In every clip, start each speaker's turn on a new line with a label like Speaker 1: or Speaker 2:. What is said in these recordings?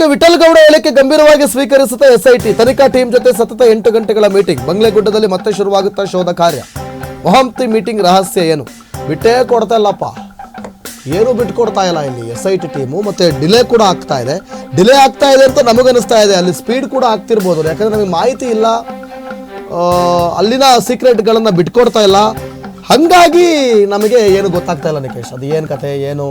Speaker 1: Okay Vithal Gowda ಹೇಳಿಕೆ ಗಂಭೀರವಾಗಿ ಸ್ವೀಕರಿಸುತ್ತಾ SIT. ತನಿಖಾ ಟೀಮ್ ಜೊತೆ ಸತತ ಎಂಟು ಗಂಟೆಗಳ ಮೀಟಿಂಗ್. ಬಂಗ್ಲೆಗುಡ್ಡದಲ್ಲಿ ಮತ್ತೆ ಶುರುವಾಗುತ್ತಾ ಶೋಧ ಕಾರ್ಯ. ಮೊಹಂತಿ ಮೀಟಿಂಗ್ ರಹಸ್ಯ ಏನು? ಬಿಟ್ಟೇ ಕೊಡ್ತಾ ಇಲ್ಲಪ್ಪ. ಏನು ಬಿಟ್ಟು ಕೊಡ್ತಾ ಇಲ್ಲ ಇಲ್ಲಿ ಎಸ್ ಐ ಟಿ ಟೀಮು, ಮತ್ತೆ ಡಿಲೇ ಕೂಡ ಆಗ್ತಾ ಇದೆ. ಡಿಲೇ ಆಗ್ತಾ ಇದೆ ಅಂತ ನಮಗನಿಸ್ತಾ ಇದೆ. ಅಲ್ಲಿ ಸ್ಪೀಡ್ ಕೂಡ ಆಗ್ತಿರ್ಬೋದು. ಯಾಕಂದ್ರೆ ನಮಗೆ ಮಾಹಿತಿ ಇಲ್ಲ. ಅಲ್ಲಿನ ಸೀಕ್ರೆಟ್ಗಳನ್ನು ಬಿಟ್ಕೊಡ್ತಾ ಇಲ್ಲ. ಹಂಗಾಗಿ ನಮಗೆ ಏನು ಗೊತ್ತಾಗ್ತಾ ಇಲ್ಲ ನಿಕೇಶ್. ಅದು ಏನು ಕತೆ, ಏನು?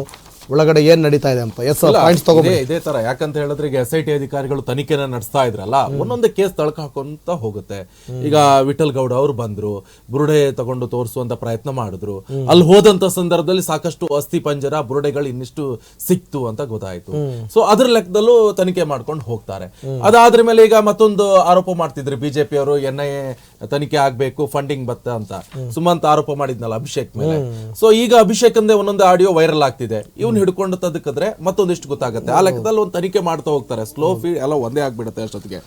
Speaker 1: ಒಳಗಡೆ ಏನ್ ನಡೀತಾ ಇದೆ ಅಂತ? ಎಸ್ ಪಾಯಿಂಟ್ಸ್ ತಗೋಬೇಕು
Speaker 2: ಇದೇ ಇದೇ ತರ. ಯಾಕಂತ ಹೇಳಿದ್ರೆ ಈಗ ಎಸ್ ಐ ಟಿ ಅಧಿಕಾರಿಗಳು ತನಿಖೆನ ನಡೆಸ್ತಾ ಇದ್ರಲ್ಲ ಒಂದೊಂದು ಕೇಸ್ ತಳಕ ಹಾಕೊಂತ ಹೋಗುತ್ತೆ. ಈಗ ವಿಠಲ್ ಗೌಡ ಅವರು ಬಂದ್ರು ಬುರುಡೆ ತಗೊಂಡು ತೋರಿಸುವಂತ ಪ್ರಯತ್ನ ಮಾಡಿದ್ರು. ಅಲ್ಲಿ ಹೋದಂತ ಸಂದರ್ಭದಲ್ಲಿ ಸಾಕಷ್ಟು ಅಸ್ಥಿ ಪಂಜರ ಬುರುಡೆಗಳು ಇನ್ನಿಷ್ಟು ಸಿಕ್ತು ಅಂತ ಗೊತ್ತಾಯ್ತು. ಸೊ ಅದ್ರ ಲೆಕ್ಕದಲ್ಲೂ ತನಿಖೆ ಮಾಡ್ಕೊಂಡು ಹೋಗ್ತಾರೆ. ಅದಾದ್ರ ಮೇಲೆ ಈಗ ಮತ್ತೊಂದು ಆರೋಪ ಮಾಡ್ತಿದ್ರು ಬಿಜೆಪಿ ಅವರು ಎನ್ ಐ ಎ ತನಿಖೆ ಆಗ್ಬೇಕು ಫಂಡಿಂಗ್ ಬತ್ತ ಅಂತ. ಸುಮಂತ್ ಆರೋಪ ಮಾಡಿದ್ನಲ್ಲ ಅಭಿಷೇಕ್ ಮೇಲೆ. ಸೊ ಈಗ ಅಭಿಷೇಕ್ ಅಂದ್ರೆ ಒಂದೊಂದು ಆಡಿಯೋ ವೈರಲ್ ಆಗ್ತಿದೆ. ಇವ್ನು ಹಿಡ್ಕೊಂಡು ತದಕಿದ್ರೆ ಮತ್ತೊಂದಿಷ್ಟು ಗೊತ್ತಾಗುತ್ತೆ. ಆ ಲೆಕ್ಕದಲ್ಲಿ ಒಂದು ತನಿಖೆ ಮಾಡ್ತಾ ಹೋಗ್ತಾರೆ. ಸ್ಲೋ ಫೀಡ್ ಎಲ್ಲ ಒಂದೇ ಆಗ್ಬಿಡುತ್ತೆ ಅಷ್ಟೊತ್ತಿಗೆ.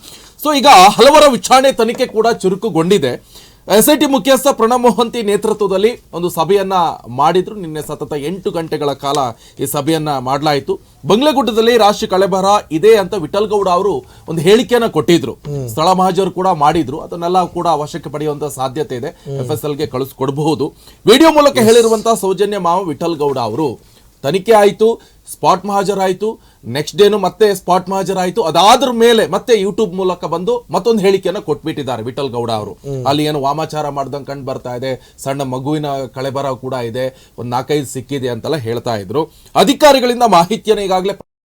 Speaker 2: ಸೊ ಈಗ ಹಲವರ ವಿಚಾರಣೆ ತನಿಖೆ ಕೂಡ ಚುರುಕುಗೊಂಡಿದೆ. ಎಸ್ ಐ ಟಿ ಮುಖ್ಯಸ್ಥ ಪ್ರಣಬ್ ಮೊಹಂತಿ ನೇತೃತ್ವದಲ್ಲಿ ಒಂದು ಸಭೆಯನ್ನ ಮಾಡಿದ್ರು. ನಿನ್ನೆ ಸತತ ಎಂಟು ಗಂಟೆಗಳ ಕಾಲ ಈ ಸಭೆಯನ್ನ ಮಾಡಲಾಯಿತು. ಬಂಗ್ಲೆಗುಡ್ಡದಲ್ಲಿ ರಾಷ್ಟ್ರೀಯ ಕಳೆಬರ ಇದೆ ಅಂತ ವಿಠಲ್ ಗೌಡ ಅವರು ಒಂದು ಹೇಳಿಕೆಯನ್ನ ಕೊಟ್ಟಿದ್ರು. ಸ್ಥಳ ಮಹಾಜರು ಕೂಡ ಮಾಡಿದ್ರು. ಅದನ್ನೆಲ್ಲ ಕೂಡ ವಶಕ್ಕೆ ಪಡೆಯುವಂತ ಸಾಧ್ಯತೆ ಇದೆ. ಎಫ್ ಎಸ್ ಎಲ್ಗೆ ಕಳಿಸ್ಕೊಡಬಹುದು. ವಿಡಿಯೋ ಮೂಲಕ ಹೇಳಿರುವಂತಹ ಸೌಜನ್ಯ ಮಾವ ವಿಠಲ್ ಗೌಡ ಅವರು ತನಿಖೆ ಆಯಿತು ಸ್ಪಾಟ್ ಮಹಾಜರಾಯ್ತು ನೆಕ್ಸ್ಟ್ ಡೇನು ಮತ್ತೆ ಸ್ಪಾಟ್ ಮಹಾಜರಾಯ್ತು ಅದಾದ್ರ ಮೇಲೆ ಮತ್ತೆ ಯೂಟ್ಯೂಬ್ ಮೂಲಕ ಬಂದು ಮತ್ತೊಂದು ಹೇಳಿಕೆಯನ್ನು ಕೊಟ್ಬಿಟ್ಟಿದ್ದಾರೆ ವಿಠಲ್ ಗೌಡ ಅವರು. ಅಲ್ಲಿ ಏನು ವಾಮಾಚಾರ ಮಾಡ್ದಂಗೆ ಕಂಡು ಬರ್ತಾ ಇದೆ. ಸಣ್ಣ ಮಗುವಿನ ಕಳೆಬರ ಕೂಡ ಇದೆ. ಒಂದು ನಾಲ್ಕೈದು ಸಿಕ್ಕಿದೆ ಅಂತೆಲ್ಲ ಹೇಳ್ತಾ ಇದ್ರು. ಅಧಿಕಾರಿಗಳಿಂದ ಮಾಹಿತಿಯನ್ನು ಈಗಾಗಲೇ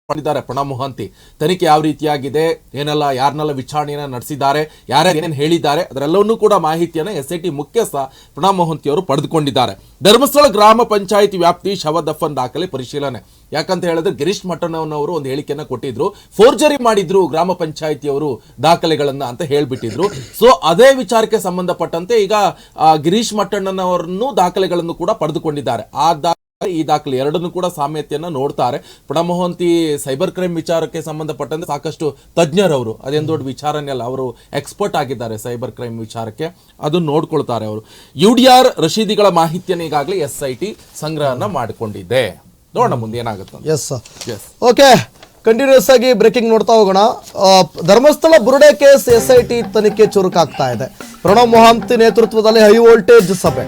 Speaker 2: ಮಾಡಿದ್ದಾರೆ ಪ್ರಣಬ್ ಮೊಹಂತಿ ತನಿಖೆ ಯಾವ ರೀತಿಯಾಗಿದೆ? ಏನೆಲ್ಲ ಯಾರನ್ನೆಲ್ಲ ವಿಚಾರಣೆಯನ್ನ ನಡೆಸಿದ್ದಾರೆ? ಯಾರ್ಯಾರು ಏನೇನು ಹೇಳಿದ್ದಾರೆ? ಅದರೆಲ್ಲವನ್ನೂ ಕೂಡ ಮಾಹಿತಿಯನ್ನ ಎಸ್ ಐ ಟಿ ಮುಖ್ಯಸ್ಥ ಪ್ರಣಬ್ ಮೊಹಂತಿ ಅವರು ಪಡೆದುಕೊಂಡಿದ್ದಾರೆ. ಧರ್ಮಸ್ಥಳ ಗ್ರಾಮ ಪಂಚಾಯಿತಿ ವ್ಯಾಪ್ತಿ ಶವ ದಫನ್ ದಾಖಲೆ ಪರಿಶೀಲನೆ. ಯಾಕಂತ ಹೇಳಿದ್ರೆ ಗಿರೀಶ್ ಮಠಣ್ಣನವರು ಒಂದು ಹೇಳಿಕೆಯನ್ನು ಕೊಟ್ಟಿದ್ರು. ಫೋರ್ಜರಿ ಮಾಡಿದ್ರು ಗ್ರಾಮ ಪಂಚಾಯಿತಿಯವರು ದಾಖಲೆಗಳನ್ನು ಅಂತ ಹೇಳಿಬಿಟ್ಟಿದ್ರು. ಸೊ ಅದೇ ವಿಚಾರಕ್ಕೆ ಸಂಬಂಧಪಟ್ಟಂತೆ ಈಗ ಗಿರೀಶ್ ಮಠಣ್ಣನವರನ್ನು ದಾಖಲೆಗಳನ್ನು ಕೂಡ ಪಡೆದುಕೊಂಡಿದ್ದಾರೆ. ಆ ಈ ದಾಖಲೆ ಎರಡನ್ನು ಕೂಡ ಸಾಮ್ಯತೆಯನ್ನು ನೋಡ್ತಾರೆ. ಪ್ರಣಮೋಹಂತಿ ಸೈಬರ್ ಕ್ರೈಮ್ ವಿಚಾರಕ್ಕೆ ಸಂಬಂಧಪಟ್ಟಂತೆ ಸಾಕಷ್ಟು ತಜ್ಞರವರು, ಅದೇನು ದೊಡ್ಡ ವಿಚಾರನೇ ಅಲ್ಲ ಅವರು ಎಕ್ಸ್ಪರ್ಟ್ ಆಗಿದ್ದಾರೆ ಸೈಬರ್ ಕ್ರೈಮ್ ವಿಚಾರಕ್ಕೆ. ಅದನ್ನು ನೋಡ್ಕೊಳ್ತಾರೆ ಅವರು. ಯು ಡಿ ಆರ್ ರಶೀದಿಗಳ ಮಾಹಿತಿಯನ್ನು ಈಗಾಗಲೇ ಎಸ್ ಐ ಟಿ ಸಂಗ್ರಹನ ಮಾಡಿಕೊಂಡಿದೆ. ನೋಡೋಣ ಮುಂದೆ ಏನಾಗುತ್ತೆ ಅಂತ.
Speaker 1: Yes
Speaker 2: Yes.
Speaker 1: ಓಕೆ ಕಂಟಿನ್ಯೂಸ್ ಆಗಿ ಬ್ರೇಕಿಂಗ್ ನೋಡ್ತಾ ಹೋಗೋಣ. ಆ, ಧರ್ಮಸ್ಥಳ ಬುರುಡೆ ಕೇಸ್ ಎಸ್ ಐ ಟಿ ತನಿಖೆ ಚುರುಕಾಗ್ತಾ ಇದೆ. ಪ್ರಣವ್ ಮೊಹಾಂತಿ ನೇತೃತ್ವದಲ್ಲಿ ಹೈ ವೋಲ್ಟೇಜ್ ಸಭೆ.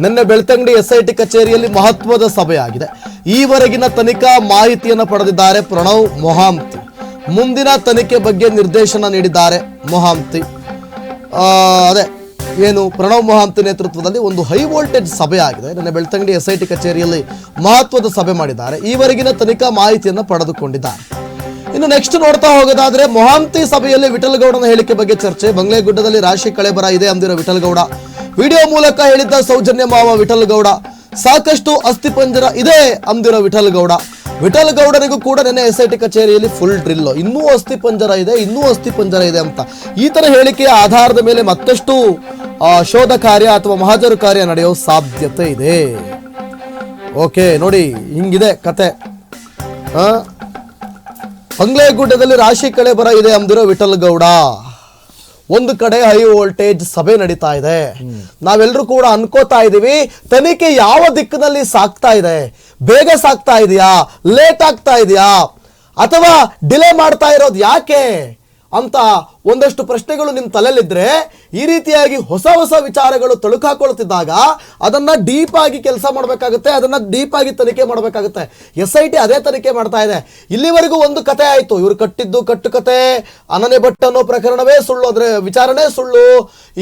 Speaker 1: ನಿನ್ನೆ ಬೆಳ್ತಂಗಡಿ ಎಸ್ ಐ ಟಿ ಕಚೇರಿಯಲ್ಲಿ ಮಹತ್ವದ ಸಭೆಯಾಗಿದೆ. ಈವರೆಗಿನ ತನಿಖಾ ಮಾಹಿತಿಯನ್ನು ಪಡೆದಿದ್ದಾರೆ ಪ್ರಣವ್ ಮೊಹಾಂತಿ. ಮುಂದಿನ ತನಿಖೆ ಬಗ್ಗೆ ನಿರ್ದೇಶನ ನೀಡಿದ್ದಾರೆ ಮೊಹಾಂತಿ. ಆ, ಅದೇ ಏನು ಪ್ರಣವ್ ಮಹಾಂತ್ ನೇತೃತ್ವದಲ್ಲಿ ಒಂದು ಹೈ ವೋಲ್ಟೇಜ್ ಸಭೆ ಆಗಿದೆ ನಿನ್ನೆ ಬೆಳ್ತಂಗಡಿ ಎಸ್ ಕಚೇರಿಯಲ್ಲಿ ಮಹತ್ವದ ಸಭೆ ಮಾಡಿದ್ದಾರೆ. ಈವರೆಗಿನ ತನಿಖಾ ಮಾಹಿತಿಯನ್ನು ಪಡೆದುಕೊಂಡಿದ್ದಾರೆ. ಇನ್ನು ನೆಕ್ಸ್ಟ್ ನೋಡ್ತಾ ಹೋಗೋದಾದ್ರೆ ಮೊಹಾಂತಿ ಸಭೆಯಲ್ಲಿ ವಿಠಲ್ ಗೌಡನ ಹೇಳಿಕೆ ಬಗ್ಗೆ ಚರ್ಚೆ. ಬಂಗ್ಲೆಗುಡ್ಡದಲ್ಲಿ ರಾಶಿ ಕಳೆಬರ ಇದೆ ಅಂದಿರೋ ವಿಠಲ್ ಗೌಡ ವಿಡಿಯೋ ಮೂಲಕ ಹೇಳಿದ್ದ ಸೌಜನ್ಯ ಮಾವ ವಿಠಲ್ ಗೌಡ ಸಾಕಷ್ಟು ಅಸ್ಥಿಪಂಜರ ಇದೆ ಅಂದಿರೋ ವಿಠಲ್ ಗೌಡ ವಿಠಲ್ ಗೌಡರಿಗೂ ಕೂಡ ನೆನ್ನೆ ಎಸ್ ಐ ಟಿ ಕಚೇರಿಯಲ್ಲಿ ಫುಲ್ ಡ್ರಿಲ್ ಇನ್ನೂ ಅಸ್ಥಿ ಪಂಜರ ಇದೆ, ಇನ್ನೂ ಅಸ್ಥಿ ಪಂಜರ ಇದೆ ಅಂತ. ಈ ತರ ಹೇಳಿಕೆಯ ಆಧಾರದ ಮೇಲೆ ಮತ್ತಷ್ಟು ಶೋಧ ಕಾರ್ಯ ಅಥವಾ ಮಹಾಜರು ಕಾರ್ಯ ನಡೆಯೋ ಸಾಧ್ಯತೆ ಇದೆ. ಓಕೆ ನೋಡಿ, ಹಿಂಗಿದೆ ಕತೆ? ಬಂಗ್ಲೆಗುಡ್ಡದಲ್ಲಿ ರಾಶಿ ಕಳೆ ಬರ ಇದೆ ಅಂದಿರೋ ವಿಠಲ್ ಗೌಡ. ಒಂದು ಕಡೆ ಹೈ ವೋಲ್ಟೇಜ್ ಸಭೆ ನಡೀತಾ ಇದೆ. ನಾವೆಲ್ಲರೂ ಕೂಡ ಅನ್ಕೋತಾ ಇದೀವಿ ತನಿಖೆ ಯಾವ ದಿಕ್ಕಿನಲ್ಲಿ ಸಾಕ್ತಾ ಇದೆ? ಬೇಗ ಸಾಕ್ತಾ ಇದೆಯಾ? ಲೇಟ್ ಆಗ್ತಾ ಇದೆಯಾ? ಅಥವಾ ಡಿಲೇ ಮಾಡ್ತಾ ಇರೋದು ಯಾಕೆ? ಅಂತ ಒಂದಷ್ಟು ಪ್ರಶ್ನೆಗಳು ನಿಮ್ಮ ತಲೆಯಲ್ಲಿದ್ದರೆ ಈ ರೀತಿಯಾಗಿ ಹೊಸ ಹೊಸ ವಿಚಾರಗಳು ತಳುಕಾಕೊಳ್ತಿದ್ದಾಗ ಅದನ್ನು ಡೀಪಾಗಿ ಕೆಲಸ ಮಾಡಬೇಕಾಗುತ್ತೆ, ಅದನ್ನು ಡೀಪಾಗಿ ತನಿಖೆ ಮಾಡಬೇಕಾಗುತ್ತೆ. ಎಸ್ ಐ ಟಿ ಅದೇ ತನಿಖೆ ಮಾಡ್ತಾ ಇದೆ. ಇಲ್ಲಿವರೆಗೂ ಒಂದು ಕತೆ ಆಯಿತು. ಇವರು ಕಟ್ಟಿದ್ದು ಕಟ್ಟು ಕತೆ. ಅನನೆ ಭಟ್ ಅನ್ನೋ ಪ್ರಕರಣವೇ ಸುಳ್ಳು. ಅಂದರೆ ವಿಚಾರಣೆ ಸುಳ್ಳು.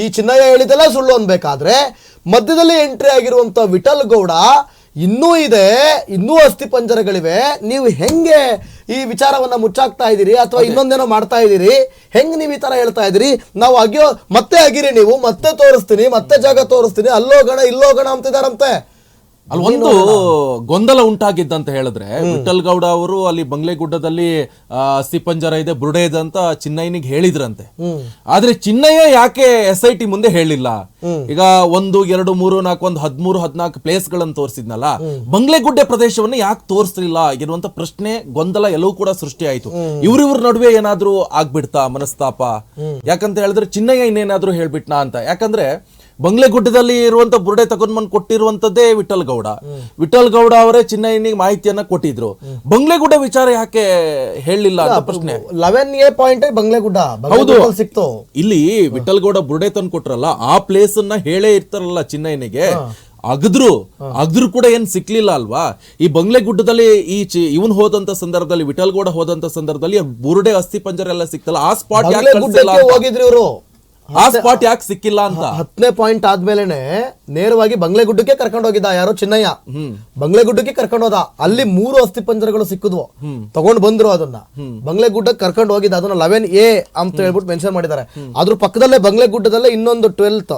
Speaker 1: ಈ ಚಿನ್ನಯ್ಯ ಹೇಳಿದೆಲ್ಲ ಸುಳ್ಳು ಅನ್ಬೇಕಾದ್ರೆ ಮಧ್ಯದಲ್ಲಿ ಎಂಟ್ರಿ ಆಗಿರುವಂಥ ವಿಠಲ್ ಗೌಡ ಇನ್ನೂ ಇದೆ ಇನ್ನೂ ಅಸ್ಥಿ ಪಂಜರಗಳಿವೆ. ನೀವು ಹೆಂಗೆ ಈ ವಿಚಾರವನ್ನ ಮುಚ್ಚಾಕ್ತಾ ಇದ್ದೀರಿ ಅಥವಾ ಇನ್ನೊಂದೇನೋ ಮಾಡ್ತಾ ಇದ್ದೀರಿ? ಹೆಂಗ್ ನೀವು ಈ ತರ ಹೇಳ್ತಾ ಇದ್ದೀರಿ? ನಾವು ಅಗ್ಯೋ ಮತ್ತೆ ಆಗಿರಿ ನೀವು ಮತ್ತೆ ತೋರಿಸ್ತೀನಿ ಮತ್ತೆ ಜಾಗ ತೋರಿಸ್ತೀನಿ ಅಲ್ಲೋಗಣ ಇಲ್ಲೋಗಣ ಅಂತಿದಾರಂತೆ
Speaker 2: ಅಲ್ಲಿ ಒಂದು ಗೊಂದಲ ಉಂಟಾಗಿದ್ದಂತ ಹೇಳಿದ್ರೆ ವಿಠಲ್ ಗೌಡ ಅವರು ಅಲ್ಲಿ ಬಂಗ್ಲೆಗುಡ್ಡದಲ್ಲಿ ಪಂಜರ ಇದೆ ಬುರುಡೆ ಇದೆ ಅಂತ ಚಿನ್ನಯ್ಯನಿಗೆ ಹೇಳಿದ್ರಂತೆ. ಆದ್ರೆ ಚಿನ್ನಯ್ಯ ಯಾಕೆ ಎಸ್ ಐ ಟಿ ಮುಂದೆ ಹೇಳಿಲ್ಲ? ಈಗ ಒಂದು ಎರಡು ಮೂರು ನಾಲ್ಕು ಒಂದು ಹದ್ಮೂರು ಹದ್ನಾಲ್ಕು ಪ್ಲೇಸ್ ಗಳನ್ನ ತೋರಿಸಿದ್ನಲ್ಲ ಬಂಗ್ಲೆಗುಡ್ಡೆ ಪ್ರದೇಶವನ್ನ ಯಾಕೆ ತೋರಿಸಲಿಲ್ಲ ಇರುವಂತ ಪ್ರಶ್ನೆ ಗೊಂದಲ ಎಲ್ಲವೂ ಕೂಡ ಸೃಷ್ಟಿ ಆಯ್ತು ಇವ್ರಿವ್ರ ನಡುವೆ ಏನಾದ್ರೂ ಆಗ್ಬಿಡ್ತಾ ಮನಸ್ತಾಪ? ಯಾಕಂತ ಹೇಳಿದ್ರೆ ಚಿನ್ನಯ್ಯ ಇನ್ನೇನಾದ್ರೂ ಹೇಳ್ಬಿಟ್ನಾ ಅಂತ. ಯಾಕಂದ್ರೆ ಬಂಗ್ಲೆಗುಡ್ಡದಲ್ಲಿ ಇರುವಂತ ಬುರುಡೆ ತಗೊಂಡ್ ಬಂದು ಕೊಟ್ಟಿರುವಂತದ್ದೇ ವಿಠಲ್ ಗೌಡ. ವಿಠಲ್ ಗೌಡ ಅವರೇ ಚಿನ್ನಯ್ಯನಿಗೆ ಮಾಹಿತಿಯನ್ನ ಕೊಟ್ಟಿದ್ರು. ಬಂಗ್ಲೆಗುಡ್ಡ ವಿಚಾರ ಯಾಕೆ ಹೇಳಲಿಲ್ಲ ಅಂತ ಪ್ರಶ್ನೆ.
Speaker 1: Eleven a point Banglegudda. ಹೌದು. ಸಿಕ್ತು.
Speaker 2: ಇಲ್ಲಿ ವಿಠಲ್ ಗೌಡ ಬುರುಡೆ ತಂದು ಕೊಟ್ರಲ್ಲ ಆ ಪ್ಲೇಸ್ ಅನ್ನ ಹೇಳೇ ಇರ್ತಾರಲ್ಲ ಚಿನ್ನಯ್ಯನಿಗೆ ಅಗದ್ರು ಅಗದ್ರು ಕೂಡ ಏನ್ ಸಿಕ್ಲಿಲ್ಲ ಅಲ್ವಾ? ಈ ಬಂಗ್ಲೆಗುಡ್ಡದಲ್ಲಿ ಈ ಚಿ ಇವನ್ ಹೋದಂತ ಸಂದರ್ಭದಲ್ಲಿ ವಿಠಲ್ ಗೌಡ ಹೋದಂತ ಸಂದರ್ಭದಲ್ಲಿ ಬುರುಡೆ ಅಸ್ಥಿ ಪಂಜರ ಎಲ್ಲ ಸಿಕ್ತಲ್ಲ ಆ ಸ್ಪಾಟ್
Speaker 1: ಹೋಗಿದ್ರು ಇವರು.
Speaker 2: ಆ ಸ್ಪಾಟ್ ಯಾಕೆ ಸಿಕ್ಕಿಲ್ಲ ಅಂತ?
Speaker 1: ಹತ್ತನೇ ಪಾಯಿಂಟ್ ಆದ್ಮೇಲೆನೆ ನೇರವಾಗಿ ಬಂಗ್ಲೆ ಗುಡ್ಡಕ್ಕೆ ಕರ್ಕೊಂಡು ಹೋಗಿದ್ದ ಯಾರೋ ಚಿನ್ನಯ್ಯ. ಬಂಗ್ಲೆ ಗುಡ್ಡಕ್ಕೆ ಕರ್ಕೊಂಡು ಹೋದ. ಅಲ್ಲಿ ಮೂರು ಅಸ್ಥಿ ಪಂಜರಗಳು ಸಿಕ್ಕಿದ್ವು. ತಗೊಂಡ್ ಬಂದ್ರು ಅದನ್ನ. ಬಂಗ್ಲೆ ಗುಡ್ಡಕ್ಕೆ ಕರ್ಕೊಂಡು ಹೋಗಿದ್ದ ಅದನ್ನ ಲೆವೆನ್ ಎ ಅಂತ ಹೇಳ್ಬಿಟ್ಟು ಮೆನ್ಷನ್ ಮಾಡಿದ್ದಾರೆ. ಅದ್ರ ಪಕ್ಕದಲ್ಲೇ ಬಂಗ್ಲೆ ಗುಡ್ಡದಲ್ಲೇ ಇನ್ನೊಂದು ಟ್ವೆಲ್ತ್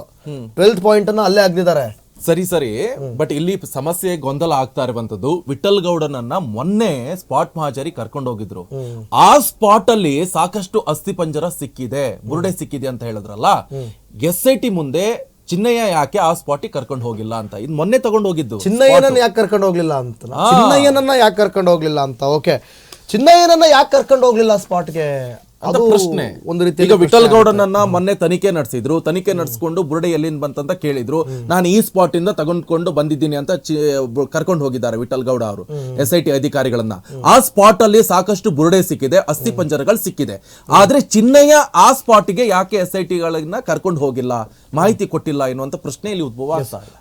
Speaker 1: ಟ್ವೆಲ್ತ್ ಪಾಯಿಂಟ್ ಅನ್ನ ಅಲ್ಲೇ ಆಗ್ದಿದ್ದಾರೆ
Speaker 2: ಸರಿ ಸರಿ. ಬಟ್ ಇಲ್ಲಿ ಸಮಸ್ಯೆ ಗೊಂದಲ ಆಗ್ತಾ ಇರುವಂತದ್ದು ವಿಠಲ್ ಗೌಡನನ್ನ ಮೊನ್ನೆ ಸ್ಪಾಟ್ ಮಹಾಜರಿ ಕರ್ಕೊಂಡು ಹೋಗಿದ್ರು. ಆ ಸ್ಪಾಟ್ ಅಲ್ಲಿ ಸಾಕಷ್ಟು ಅಸ್ಥಿ ಪಂಜರ ಸಿಕ್ಕಿದೆ. ಬುರುಡೆ ಸಿಕ್ಕಿದೆ ಅಂತ ಹೇಳಿದ್ರಲ್ಲ? ಎಸ್ ಐ ಟಿ ಮುಂದೆ ಚಿನ್ನಯ್ಯ ಯಾಕೆ ಆ ಸ್ಪಾಟಿಗೆ ಕರ್ಕೊಂಡು ಹೋಗಿಲ್ಲ ಅಂತ? ಇದು ಮೊನ್ನೆ ತಗೊಂಡು ಹೋಗಿದ್ದು
Speaker 1: ಚಿನ್ನಯ್ಯನನ್ನ ಯಾಕೆ ಕರ್ಕೊಂಡು ಹೋಗ್ಲಿಲ್ಲ ಅಂತ? ಚಿನ್ನಯ್ಯನನ್ನ ಯಾಕೆ ಕರ್ಕೊಂಡು ಹೋಗ್ಲಿಲ್ಲ ಅಂತ? ಓಕೆ ಚಿನ್ನಯ್ಯನನ್ನ ಯಾಕೆ ಕರ್ಕೊಂಡು ಹೋಗ್ಲಿಲ್ಲ ಸ್ಪಾಟ್ಗೆ ಅದು
Speaker 2: ಪ್ರಶ್ನೆ.
Speaker 1: ಒಂದು ರೀತಿ
Speaker 2: ಈಗ ವಿಠಲ್ ಗೌಡನನ್ನ ಮೊನ್ನೆ ತನಿಖೆ ನಡೆಸಿದ್ರು. ತನಿಖೆ ನಡೆಸ್ಕೊಂಡು ಬುರುಡೆ ಎಲ್ಲಿಂದ ಬಂತಂತ ಕೇಳಿದ್ರು. ನಾನು ಈ ಸ್ಪಾಟ್ ಇಂದ ತಗೊಂಡ್ಕೊಂಡು ಬಂದಿದ್ದೀನಿ ಅಂತ ಕರ್ಕೊಂಡು ಹೋಗಿದ್ದಾರೆ ವಿಠಲ್ ಗೌಡ ಅವರು ಎಸ್ ಐ ಟಿ ಅಧಿಕಾರಿಗಳನ್ನ ಆ ಸ್ಪಾಟ್ ಅಲ್ಲಿ ಸಾಕಷ್ಟು ಬುರುಡೆ ಸಿಕ್ಕಿದೆ ಅಸ್ಥಿ ಪಂಜರಗಳು ಸಿಕ್ಕಿದೆ. ಆದ್ರೆ ಚಿನ್ನಯ್ಯ ಆ ಸ್ಪಾಟ್ಗೆ ಯಾಕೆ ಎಸ್ ಐ ಟಿಗಳನ್ನ ಕರ್ಕೊಂಡು ಹೋಗಿಲ್ಲ? ಮಾಹಿತಿ ಕೊಟ್ಟಿಲ್ಲ ಎನ್ನುವಂತ ಪ್ರಶ್ನೆ ಇಲ್ಲಿ. ಉದ್ಭವ